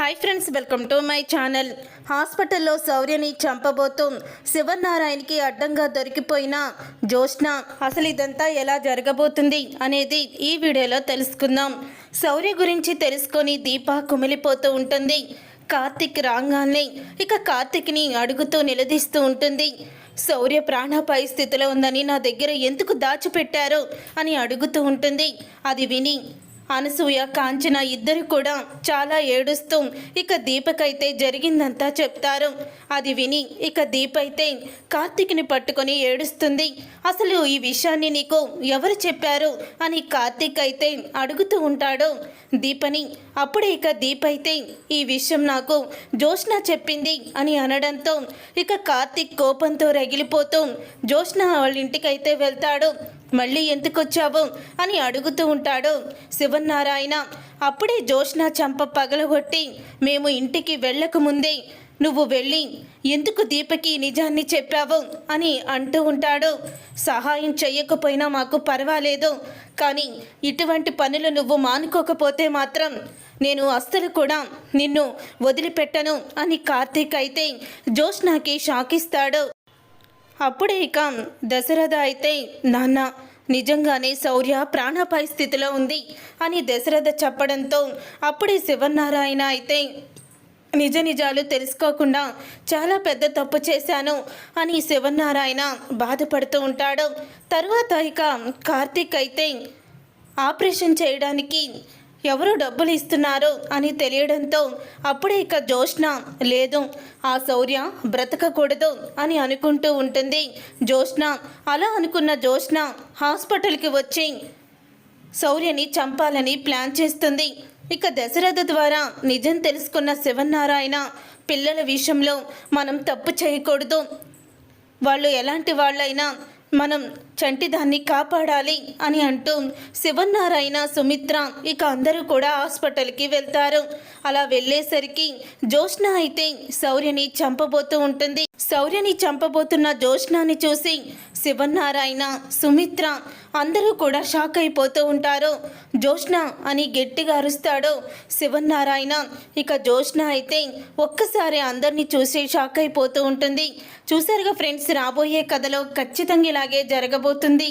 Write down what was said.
Hi friends welcome to my channel హాస్పిటల్లో శౌర్యని చంపబోతూ శివనారాయణకి అడ్డంగా దొరికిపోయిన జోష్న అసలు ఇదంతా ఎలా జరగబోతుంది అనేది ఈ వీడియోలో తెలుసుకుందాం. శౌర్య గురించి తెలుసుకొని దీప కుమిలిపోతూ ఉంటుంది. కార్తిక్ రాగానే ఇక కార్తిక్ని అడుగుతూ నిలదీస్తూ ఉంటుంది. శౌర్య ప్రాణాపాయ స్థితిలో ఉందని నా దగ్గర ఎందుకు దాచిపెట్టారు అని అడుగుతూ ఉంటుంది. అది విని అనసూయ కాంచన ఇద్దరు కూడా చాలా ఏడుస్తూ ఇక దీపకైతే జరిగిందంతా చెప్తారు. అది విని ఇక దీప అయితే కార్తీక్ని పట్టుకొని ఏడుస్తుంది. అసలు ఈ విషయాన్ని నీకు ఎవరు చెప్పారు అని కార్తీక్ అయితే అడుగుతూ ఉంటాడు. దీపని అప్పుడే ఇక దీప అయితే ఈ విషయం నాకు జోష్న చెప్పింది అని అనడంతో ఇక కార్తీక్ కోపంతో రగిలిపోతూ జోష్న వాళ్ళ ఇంటికైతే వెళ్తాడు. మళ్ళీ ఎందుకొచ్చావు అని అడుగుతూ ఉంటాడు. శివనారాయణ అప్పుడే జోష్న చంప పగలగొట్టి మేము ఇంటికి వెళ్ళకముందే నువ్వు వెళ్ళి ఎందుకు దీపకి నిజాన్ని చెప్పావు అని అంటూ ఉంటాడు. సహాయం చెయ్యకపోయినా మాకు పర్వాలేదు కానీ ఇటువంటి పనులు నువ్వు మానుకోకపోతే మాత్రం నేను అస్సలు కూడా నిన్ను వదిలిపెట్టను అని కార్తీక్ అయితే జోష్నాకి షాకిస్తాడు. అప్పుడే ఇక దశరథ అయితే నాన్న నిజంగానే శౌర్య ప్రాణాపాయ స్థితిలో ఉంది అని దశరథ చెప్పడంతో అప్పుడే శివనారాయణ అయితే నిజ నిజాలు తెలుసుకోకుండా చాలా పెద్ద తప్పు చేశాను అని శివనారాయణ బాధపడుతూ ఉంటాడు. తర్వాత ఇక కార్తీక్ అయితే ఆపరేషన్ చేయడానికి ఎవరు డబ్బులు ఇస్తున్నారు అని తెలియడంతో అప్పుడే ఇక జోష్న లేదు ఆ శౌర్య బ్రతకకూడదు అని అనుకుంటూ ఉంటుంది. జోష్న అలా అనుకున్న జోష్న హాస్పిటల్కి వచ్చి శౌర్యని చంపాలని ప్లాన్ చేస్తుంది. ఇక దశరథ ద్వారా నిజం తెలుసుకున్న శివనారాయణ పిల్లల విషయంలో మనం తప్పు చేయకూడదు. వాళ్ళు ఎలాంటి వాళ్ళైనా మనం చంటిదాన్ని కాపాడాలి అని అంటూ శివనారాయణ సుమిత్ర ఇక అందరూ కూడా హాస్పిటల్కి వెళ్తారు. అలా వెళ్ళేసరికి జ్యోష్ణ అయితే శౌర్యని చంపబోతూ ఉంటుంది. శౌర్యని చంపబోతున్న జోష్నాని చూసి శివనారాయణ సుమిత్ర అందరూ కూడా షాక్ అయిపోతూ ఉంటారు. జోష్ణ అని గట్టిగా అరుస్తాడు శివనారాయణ ఇక జోష్ణ అయితే ఒక్కసారి అందరినీ చూసి షాక్ అయిపోతూ ఉంటుంది. చూసారుగా ఫ్రెండ్స్ రాబోయే కథలో ఖచ్చితంగా ఇలాగే జరగబోతుంది.